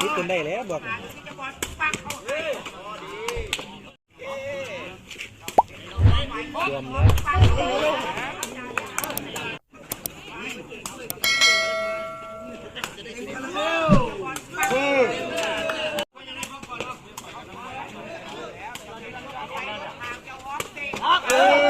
คิดคนได้แล้วบอกรวมแล้วเห็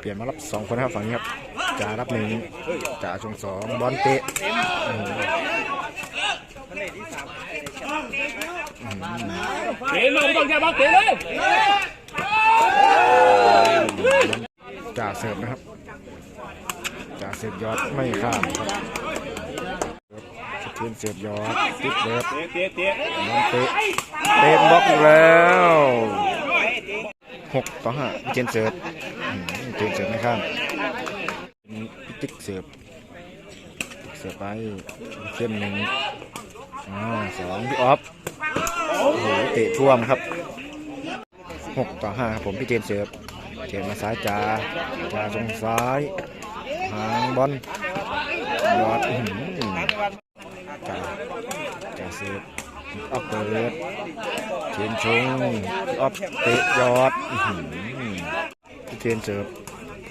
เปลี่ยนมารับสองคนนะครับฝั่งนี้ครับจ่ารับหนึ่งจ่าชงสองบอลเตะอืมเตะเลยต้องแย่บ้างเตะเลยจ่าเสิร์ฟนะครับจ่าเสิร์ฟยอดไม่ข้ามครับสะเทือ นเสิร์ฟยอดติดเบิร์ดเตะเตะบอลเตะบล็อกแล้วหกต่อห้าเจนเสิร์ฟอืมพี่เจนเสิร์ฟไม่ข้ามติ๊กเสิร์ฟติ๊กเสิร์ฟไปเส้นหนึ่งอ่าสองพี่ออฟโอ้โหเตะท่วมครับหกต่อห้าครับผมพี่เจนเสิร์ฟเจนมาซ้ายจ่าจ่าตรงซ้ายหางบอลยอดอ จ่าจ่าเสิร์ฟออฟเปิดเชนชงออฟเตะยอดอื้อหือพี่เจนเสิร์ฟ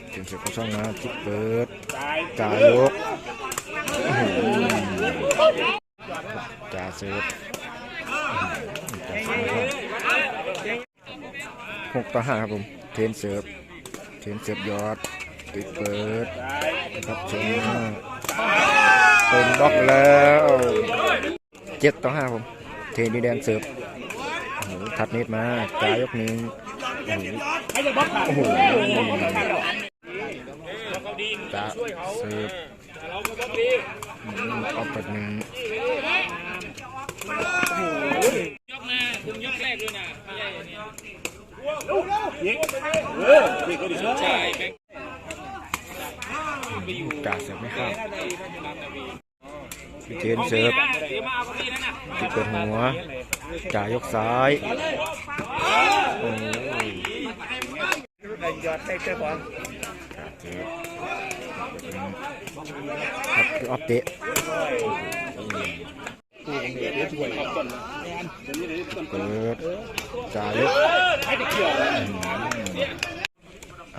เจนเสิร์ฟเข้าช่องนะทิปเปิดจ่ายกจ่าเสิร์ฟจ่าเสิร์ฟครับหกต่อห้าครับผมเทียนเสิร์ฟเทียนเสิร์ฟยอดติดเปิดนะครับชม เป็นบล็อกแล้วเจ็ดต่อห้าผม เทนดีแดงเสิร์ฟโอ้โหทัดเน็ตมาจ่ายกหนึ่งโอ้โหให้จะบล็อกขาดโอ้โหเขาดีจ่าเสิร์ฟเราก็ต้องดีอืมเอาเปิดหนึ่งยกมาถึงยกแรกด้วยนะไม่ใช่อย่างนี้ยิงเออนี่ก็ดีสุดใจแบง จ่าเสิร์ฟไม่ข้าพี่เจนเสิร์ฟเดี๋ยวมาเปิดหัวจ่ายกซ้ายโอ้ยยอดได้เจ้าของครับคือออฟเตเปิดจ่ายก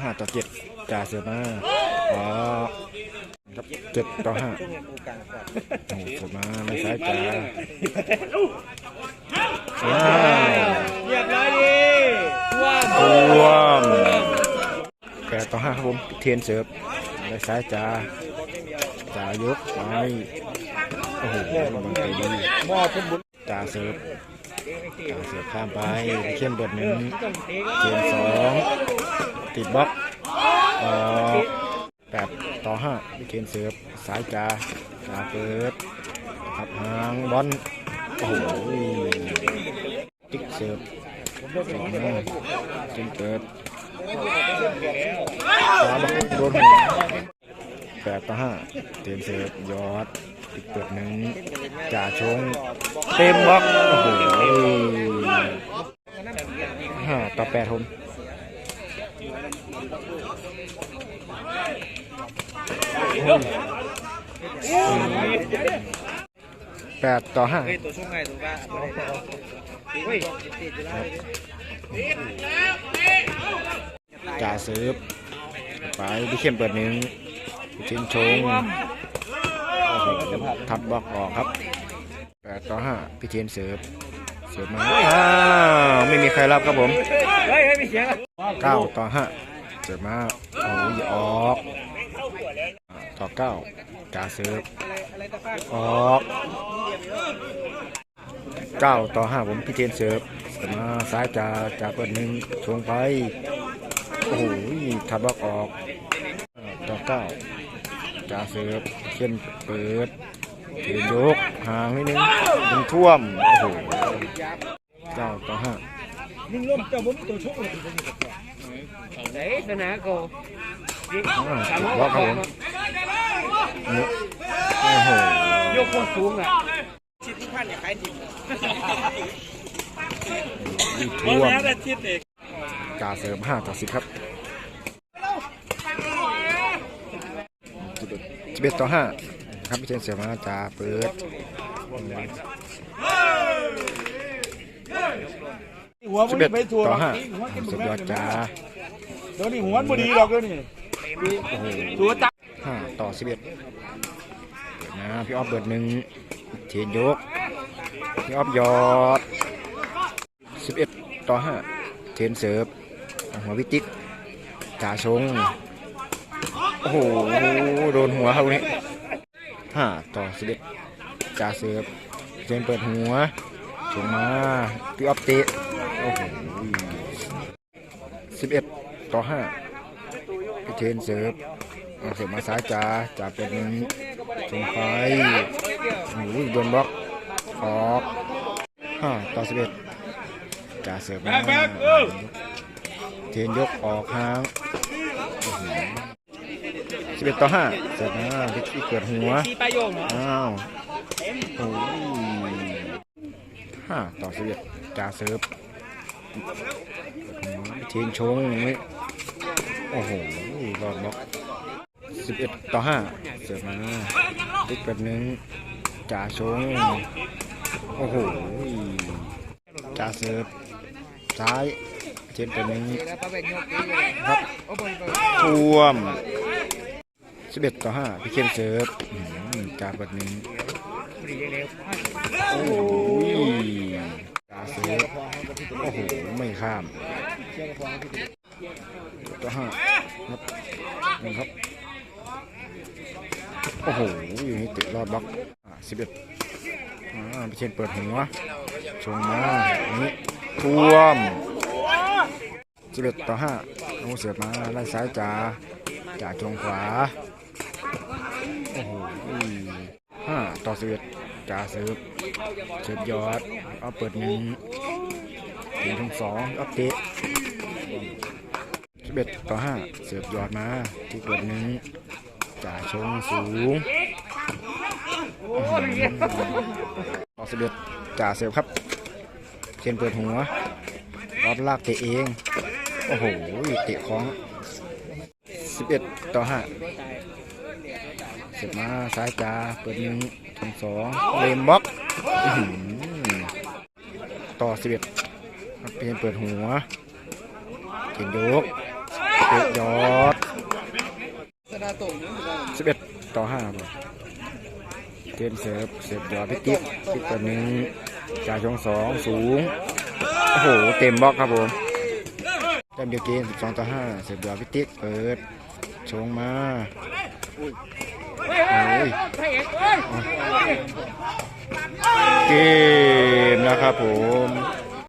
ห้าต่อเจ็ดจ่าเสิร์ฟมา อ๋อครับเจ็ดต่อห้าโอ้โหมาไม่ใช่จ้าว้าวเรียบร้ยดีว้าวว้แปดต่อห้าครับผมเทียนเสิร์ฟไม่ใช่จ้าจ่ายกไปโอ้โหมันไปดีจ่าเสิร์ฟจ่าเสิร์ฟข้ามไปเข้มเบิดหนึ่งเทียนสองติดบล็อกออ 8 ต่อ5ดิเคนเสิร์ฟสายกาจาเปิดขับหางบอลโอ้โหติ๊กเสิร์ฟสองหน้าจิเปิดสามโดนหัวแปดต่อห้าเตียนเสิร์ฟยอดติ๊กเปิดหนึ่งจ่าชงเต็มบล็อกโอ้โหห้าต่อแปดผม แปดต่อห้าตัวช่วงไงตัวบ้าเฮ้ยจ่าเสิร์ฟไปพี่เข้มเปิดหนึ่งชินชงทัดบล็อกออกครับแปดต่อห้าพี่เทียนเสิร์ฟเสิร์ฟมาอ้าวไม่มีใครรับครับผมเก้าต่อห้าเสิร์ฟมาโอ้ยออก ต่อเก้าจ่าเสิร์ฟออกเก้าต่อห้าผมพี่เจนเสิร์ฟเสิร์ฟมาซ้ายจ่าจ่าเปิดหนึ่งชงไป โอ้โหทัดบล็อกออกอ่าต่อเก้าจ่าเสิร์ฟเข้มเปิดเทียนยกห่างนิดนึงดึงท่วม โอ้โหเก้าต่อห้านิ่งร่มเจ้าบุญตัวชุกเลยไหนตัวหนาโกอ่าติดบล็อกครับผมนี่ โอ้โหยกคนสูงอะนี่มาท่วมแล้วแต่ทิศเอกาเสริมห้าต่อสิบครับสิบเอ็ดต่อห้าครับพี่เจนเสริมมาจ่าเปิดหัวสิมันบเอ็ดไปทัวร์ต่อห้าหัวกินสุดยอดจ่าเดี๋ยวนี้หัวมันบดีหรอกเดี๋ยวนี้ตัวจับ ต่อสิบเอ็ดนะพี่ออฟเบิดหนึ่งเทียนยก พี่ออฟยอดสิบเอ็ดต่อห้าเทียนเสิร์ฟหัวพิติกจ่าชง โอ้โห โดนหัวครับวันนี้ห้าต่อสิบเอ็ดจ่าเสิร์ฟเทียนเปิดหัวชงมา พี่ออฟเตะโอ้โหสิบเอ็ดต่อห้าพี่เทนเสิร์ฟ เอาเสียบมาซ้ายจ่าจ่าเป็นหนึ่งชงไปโอ้โหโดนบล็อกออกห้าต่อสิบเอ็ดจ่าเสิร์ฟมาเทียนยกออกห้างสิบเอ็ดต่อห้าเสิร์ฟมาพิกเกิดหัวตีปลายโยงเหรออ้าวโอ้ยห้าต่อสิบเอ็ดจ่าเสิร์ฟเทียนชงไม่โอ้โหรอดบล็อก สิบเอ็ดต่อห้าเสิร์ฟมาติ๊กแบบนึงจ่าชง โอ้โหจ่าเสิร์ฟซ้ายเจนแบบนึงครับท่วมสิบเอ็ดต่อห้าพี่เข้มเสิร์ฟจ่าแบบนึงโอ้โหจ่าเสิร์ฟโอ้โหไม่ข้ามต่อห้าครับนี่ครับ โอ้โหอยู่นี่ติดรอดบ ล็อกสิบเอ็ดอ่าพี่เชนเปิดหัวชงมานี่ท่วมสิบเอ็ดต่อห้าเอาเสือมาไล่ซ้ายจ่าจ่าชงขวาโอ้โหห้าต่อสิบเอ็ดจ่าเสิร์ฟเสิร์ฟยอดเอาเปิดหนึ่งถึงทงสองอัปเดตสิบเอ็ดต่อห้าเสิร์ฟยอดมาที่เปิดหนึ่งจ่าชงสูง ต่อสิบเอ็ดจ่าเสิร์ฟครับเชนเปิดหัวรอดลากเตะเอง โอ้โห เตะของสิบเอ็ดต่อห้าเสร์ฟมาซ้ายจ่าเปิดหนึ่งทงสองเลมบล็อกต่อสิบเอ็ดเปลี่ยนเปิดหัวเขียนยกเตะยอดสิบเอ็ดต่อห้าบ่ เกมเสิร์ฟเสิร์ฟยอพิติ๊กพิติ๊กตัวหนึ่งจ่ายช่องสองสูง โอ้โห เต็มบล็อกครับผมเต็มเดียวเกมสิบสองต่อห้าเสิร์ฟยอพิติ๊กเปิดชงมาเกมนะครับผม